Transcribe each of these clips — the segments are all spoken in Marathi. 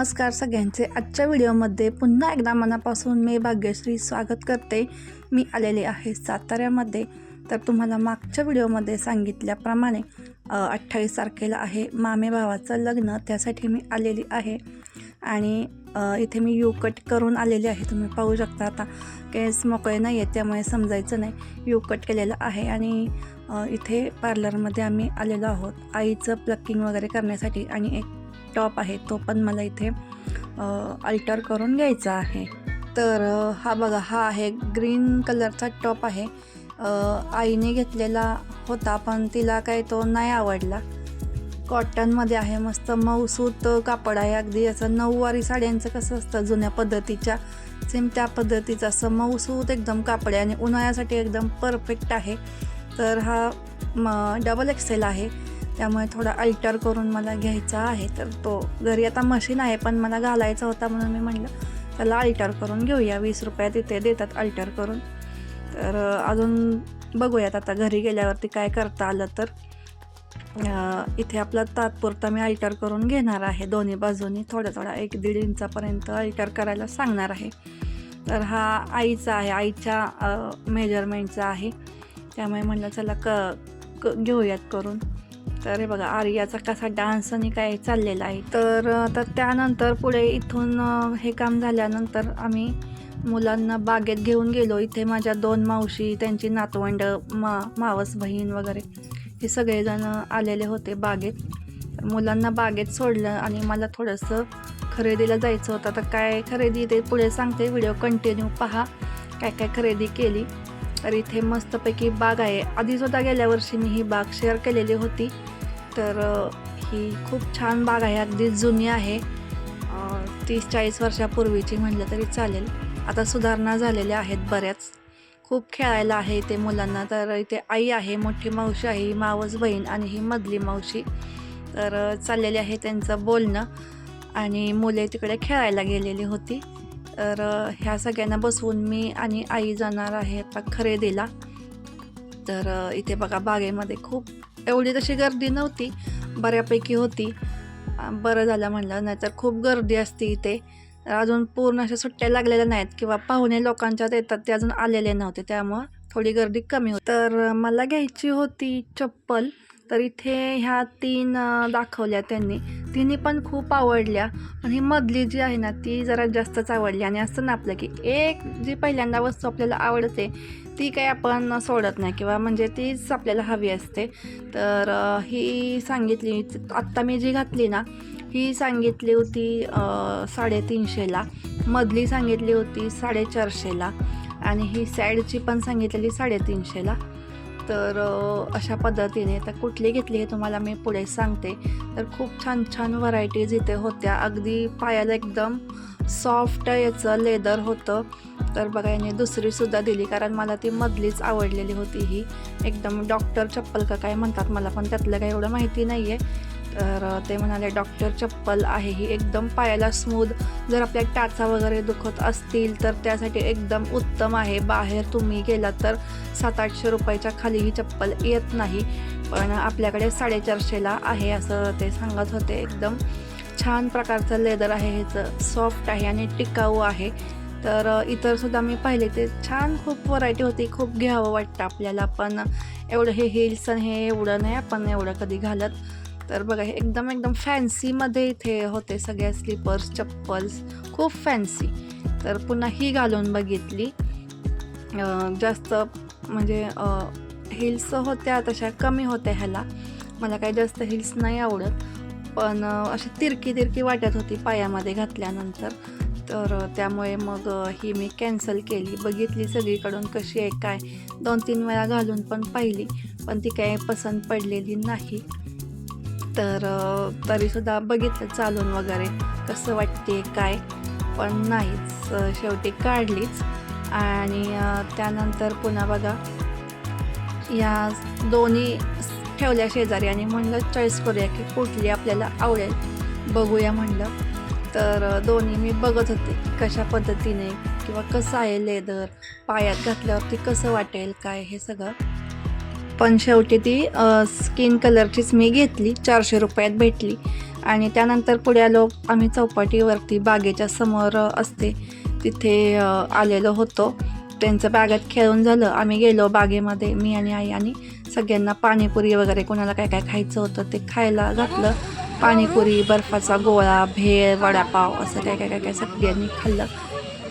नमस्कार सगळ्यांचे. आजच्या व्हिडिओमध्ये पुन्हा एकदा मनापासून मी भाग्यश्री स्वागत करते. मी आलेले आहे साताऱ्यामध्ये. तर तुम्हाला मागच्या व्हिडिओमध्ये सांगितल्याप्रमाणे अठ्ठावीस तारखेला आहे मामे भावाचं लग्न. त्यासाठी मी आलेली आहे. आणि इथे मी यू कट करून आलेले आहे. तुम्ही पाहू शकता आता. केस मोकळे नाही आहे त्यामुळे समजायचं नाही. यू कट केलेलं आहे आणि इथे पार्लरमध्ये आम्ही आलेलो आहोत. आईचं प्लकिंग वगैरे करण्यासाठी आणि एक टॉप आहे तो पण मला इथे अल्टर करून घ्यायचा आहे. तर हा बघा हा आहे ग्रीन कलरचा टॉप आहे. आईने घेतलेला होता पण तिला काही तो नाही आवडला. कॉटनमध्ये आहे मस्त मऊसूत कापड आहे. अगदी असं नऊवारी साड्यांचं कसं असतं जुन्या पद्धतीच्या सेम त्या पद्धतीचं असं मऊसूत एकदम कापड आहे. आणि उन्हाळ्यासाठी एकदम परफेक्ट आहे. तर हा म डबल एक्सेल आहे. त्यामुळे थोडा अल्टर करून मला घ्यायचा आहे. तर तो घरी आता मशीन आहे पण मला घालायचा होता म्हणून मी म्हटलं त्याला अल्टर करून घेऊया वीस रुपयात इथे देतात अल्टर करून. तर अजून बघूयात आता घरी गेल्यावरती काय करता आलं तर. इथे आपलं तात्पुरता मी अल्टर करून घेणार आहे दोन्ही बाजूनी. थोडा थोडा एक दीड इंचापर्यंत अल्टर करायला सांगणार आहे. तर हा आईचा आहे आईच्या मेजरमेंटचा आहे. त्यामुळे म्हणलं चला क क घेऊयात करून. तर हे बघा आर्याचा कसा डान्स आणि काय चाललेला आहे. तर आता त्यानंतर पुढे इथून हे काम झाल्यानंतर आम्ही मुलांना बागेत घेऊन गेलो. इथे माझ्या दोन मावशी त्यांची नातवंड मा मावस बहीण वगैरे हे सगळेजण आलेले होते बागेत. तर मुलांना बागेत सोडलं आणि मला थोडंसं खरेदीला जायचं होतं. तर काय खरेदी ते पुढे सांगते. व्हिडिओ कंटिन्यू पहा काय काय खरेदी केली. तर इथे मस्तपैकी बाग आहे. आधीसुद्धा गेल्या वर्षी मी ही बाग शेअर केलेली होती. तर ही खूप छान बाग आहे. अगदी जुनी आहे. तीस चाळीस वर्षापूर्वीची म्हटलं तरी चालेल. आता सुधारणा झालेल्या आहेत बऱ्याच. खूप खेळायला आहे इथे मुलांना. तर इथे आई आहे मोठी मावशी आहे ही मावस बहीण आणि ही मधली मावशी. तर चाललेली चाललेले आहे त्यांचं बोलणं. आणि मुले तिकडे खेळायला गेलेली होती. तर ह्या सगळ्यांना बसवून मी आणि आई जाणार आहे आता खरेदीला. तर इथे बघा बागेमध्ये खूप एवढी तशी गर्दी नव्हती बऱ्यापैकी होती. बरं झालं म्हणलं नाहीतर खूप गर्दी असते इथे. अजून पूर्ण अशा सुट्ट्या लागलेल्या नाहीत किंवा पाहुणे लोकांच्यात येतात ते अजून आलेले नव्हते त्यामुळं थोडी गर्दी कमी होती. तर मला घ्यायची होती चप्पल. तर इथे ह्या तीन दाखवल्या त्यांनी. तिन्ही पण खूप आवडल्या. पण ही मधली जी आहे ना ती जरा जास्तच आवडली. आणि असं ना आपलं की एक जी पहिल्यांदा वस्तू आपल्याला आवडते ती काही आपण सोडत नाही. किंवा म्हणजे तीच आपल्याला हवी असते. तर ही सांगितली आत्ता मी जी घातली ना ही सांगितली होती साडेतीनशेला मधली सांगितली होती साडेचारशेला आणि ही सॅडची पण सांगितलेली साडेतीनशेला तर अशा पद्धतीने तर कुठली घेतली हे तुम्हाला मी पुढे सांगते. तर खूप छान छान व्हरायटीज इथे होत्या. अगदी पायाला एकदम सॉफ्ट याचं लेदर होतं. तर बघा याने दुसरीसुद्धा दिली कारण मला ती मधलीच आवडलेली होती ही. एकदम डॉक्टर चप्पल का काय म्हणतात मला पण त्यातलं काही एवढं माहिती नाही आहे तर ते म्हणाले डॉक्टर चप्पल आहे ही एकदम पायाला स्मूद जर आपल्या टाचा वगैरे दुखत असतील तर त्यासाठी एकदम उत्तम आहे. बाहेर तुम्ही गेलात तर सात आठशे रुपयाच्या खाली ही चप्पल येत नाही. पण आपल्याकडे साडेचारशेला आहे असं ते सांगत होते. एकदम छान प्रकारचं लेदर आहे ह्याचं सॉफ्ट आहे आणि टिकाऊ आहे. तर इतरसुद्धा मी पाहिले ते छान खूप व्हरायटी होती खूप घ्यावं वाटतं आपल्याला. पण एवढं हे हिल्स आणि हे एवढं नाही आपण एवढं कधी घालत. तर बघा हे एकदम एकदम फॅन्सीमध्ये इथे होते सगळ्या स्लीपर्स चप्पल्स. खूप फॅन्सी तर पुन्हा ही घालून बघितली. जास्त म्हणजे हिल्स होत्या तशा कमी होत्या ह्याला. मला काही जास्त हिल्स नाही आवडत. पण अशी तिरकी तिरकी वाटत होती पायामध्ये घातल्यानंतर. तर त्यामुळे मग ही मी कॅन्सल केली. बघितली सगळीकडून कशी आहे काय. दोन तीन वेळा घालून पण पाहिली. पण ती काही पसंत पडलेली नाही. तर तरीसुद्धा बघितलं चालून वगैरे कसं वाटते काय? पण नाहीच शेवटी काढलीच. आणि त्यानंतर पुन्हा बघा या दोन्ही ठेवल्या शेजारी आणि म्हणलं चॉईस करूया की कुठली आपल्याला आवडेल. बघूया म्हणलं. तर दोन्ही मी बघत होते की कशा पद्धतीने किंवा कसं आहे लेदर पायात घातल्यावरती कसं वाटेल काय हे सगळं. पण शेवटी ती स्किन कलरचीच मी घेतली चारशे रुपयात भेटली. आणि त्यानंतर पुढे आलो आम्ही चौपाटीवरती बागेच्या समोर असते तिथे आलेलो होतो. त्यांचं बागेत खेळून झालं. आम्ही गेलो बागेमध्ये मी आणि आई आणि सगळ्यांना पाणीपुरी वगैरे कोणाला काय काय खायचं होतं ते खायला घातलं. पाणीपुरी बर्फाचा गोळा भेळ वडापाव असं काय काय काय काय सगळ्यांनी खाल्लं.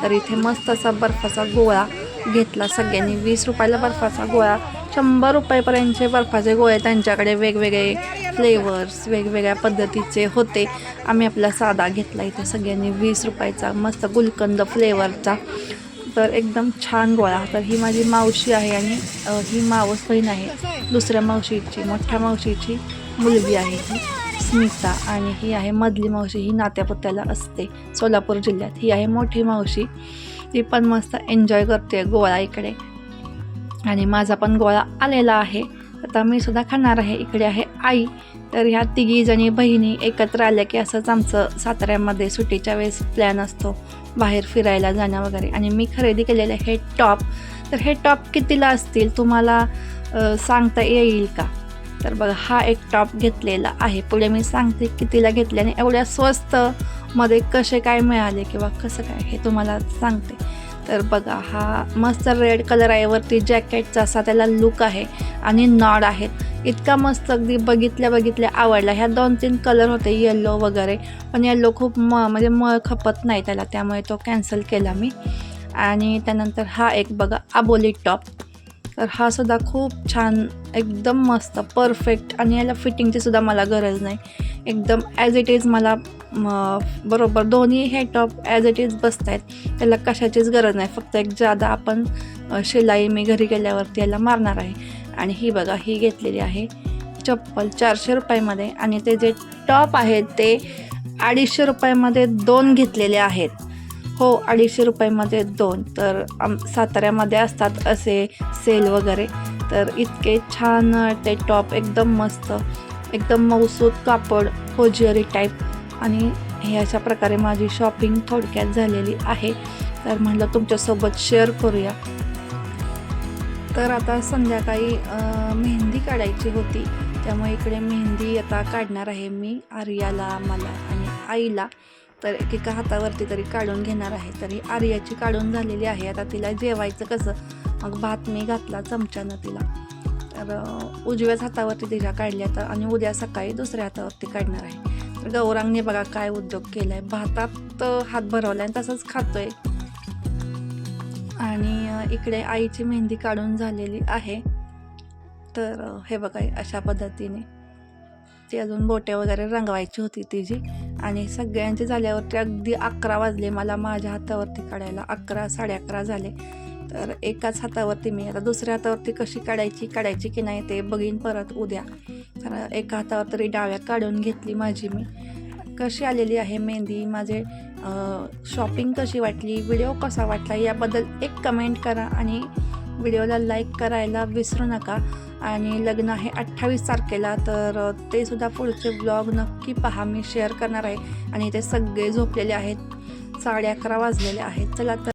तर इथे मस्त असा बर्फाचा गोळा घेतला सगळ्यांनी. वीस रुपयाला बर्फाचा गोळा. शंभर रुपयेपर्यंतचे बर्फाचे गोळे त्यांच्याकडे वेगवेगळे फ्लेवर्स वेगवेगळ्या पद्धतीचे होते. आम्ही आपला साधा घेतला इथे सगळ्यांनी वीस रुपयाचा मस्त गुलकंद फ्लेवरचा तर एकदम छान गोळा. तर ही माझी मावशी आहे आणि ही मावस बहीण आहे. दुसऱ्या मावशीची मोठ्या मावशीची मुलगी आहे ही स्मिता. आणि ही आहे मधली मावशी. ही नात्यापुत्याला असते सोलापूर जिल्ह्यात. ही आहे मोठी मावशी. ती पण मस्त एन्जॉय करते गोळा इकडे. आणि माझा पण गोळा आलेला आहे. आता मी सुद्धा खाणार आहे. इकडे आहे आई. तर ह्या तिघी जणी बहिणी एकत्र आल्या की असंच आमचं साताऱ्यामध्ये सुट्टीच्या वेळेस प्लॅन असतो. बाहेर फिरायला जाणं वगैरे. आणि मी खरेदी केलेले हे टॉप. तर हे टॉप कितीला असतील तुम्हाला सांगता येईल का? तर बघा हा एक टॉप घेतलेला आहे. पुढे मी सांगते कितीला घेतले आणि एवढ्या स्वस्त मध्ये कसे काय मिळाले किंवा कसं काय हे तुम्हाला सांगते. तर बघा हा मस्त रेड कलर आहे. वरती जॅकेटचा असा त्याला लुक आहे आणि नॉड आहेत इतका मस्त अगदी बघितल्या बघितल्या आवडला. ह्या दोन तीन कलर होते येल्लो वगैरे. पण येल्लो खूप म म्हणजे मळ खपत नाही त्याला. त्यामुळे तो कॅन्सल केला मी. आणि त्यानंतर हा एक बघा आबोली टॉप तर हा सुद्धा खूप छान एकदम मस्त परफेक्ट आणि याला फिटिंगची सुद्धा मला गरज नाही. एकदम ॲज इट इज मला बरोबर दोन्ही हे टॉप ॲज इट इज बसत आहेत त्याला कशाचीच गरज नाही. फक्त एक जादा आपण शिलाई मी घरी गेल्यावरती याला मारणार आहे. आणि ही बघा ही घेतलेली आहे चप्पल चारशे रुपयामध्ये. आणि ते जे टॉप आहेत ते अडीचशे रुपयामध्ये दोन घेतलेले आहेत. हो अडीचशे रुपयामध्ये दोन. तर आम साताऱ्यामध्ये असतात असे सेल वगैरे. तर इतके छान ते टॉप एकदम मस्त एकदम मऊसूत कापड होजिअरी टाईप आणि हे अशा प्रकारे माझी शॉपिंग थोडक्यात झालेली आहे. तर म्हटलं तुमच्यासोबत शेअर करूया. तर आता संध्याकाळी मेहंदी काढायची होती. त्यामुळे इकडे मेहंदी आता काढणार आहे मी आर्याला मला आणि आईला. तर एकेका हातावरती तरी काढून घेणार आहे. तरी आर्याची काढून झालेली आहे. आता तिला जेवायचं कसं? मग भात मी घातला चमच्यानं तिला. तर उजव्याच हातावरती तिच्या काढल्या तर आणि उद्या सकाळी दुसऱ्या हातावरती काढणार आहे. तर गौरांगने बघा काय उद्योग केला आहे भातात हात भरवला आणि तसंच खातोय. आणि इकडे आईची मेहंदी काढून झालेली आहे. तर हे बघा अशा पद्धतीने. ती अजून बोटे वगैरे रंगवायची होती तिची. आणि सगळ्यांचे झाल्यावरती अगदी अकरा वाजले मला माझ्या हातावरती काढायला. अकरा साडे अकरा झाले. तर एकाच हातावरती मी आता दुसऱ्या हातावरती कशी काढायची काढायची की नाही ते बघीन परत उद्या. तर एका हातावर तरी डाव्या काढून घेतली माझी मी. कशी आलेली आहे मेहंदी माझे शॉपिंग कशी वाटली व्हिडिओ कसा वाटला याबद्दल एक कमेंट करा आणि व्हिडिओला लाईक करायला विसरू नका. आणि लग्न आहे अठ्ठावीस तारखेला तर ते सुद्धा पुढचे ब्लॉग नक्की पहा. मी शेअर करणार आहे. आणि ते सगळे झोपलेले आहेत. साडे अकरा वाजलेले आहेत. चला तर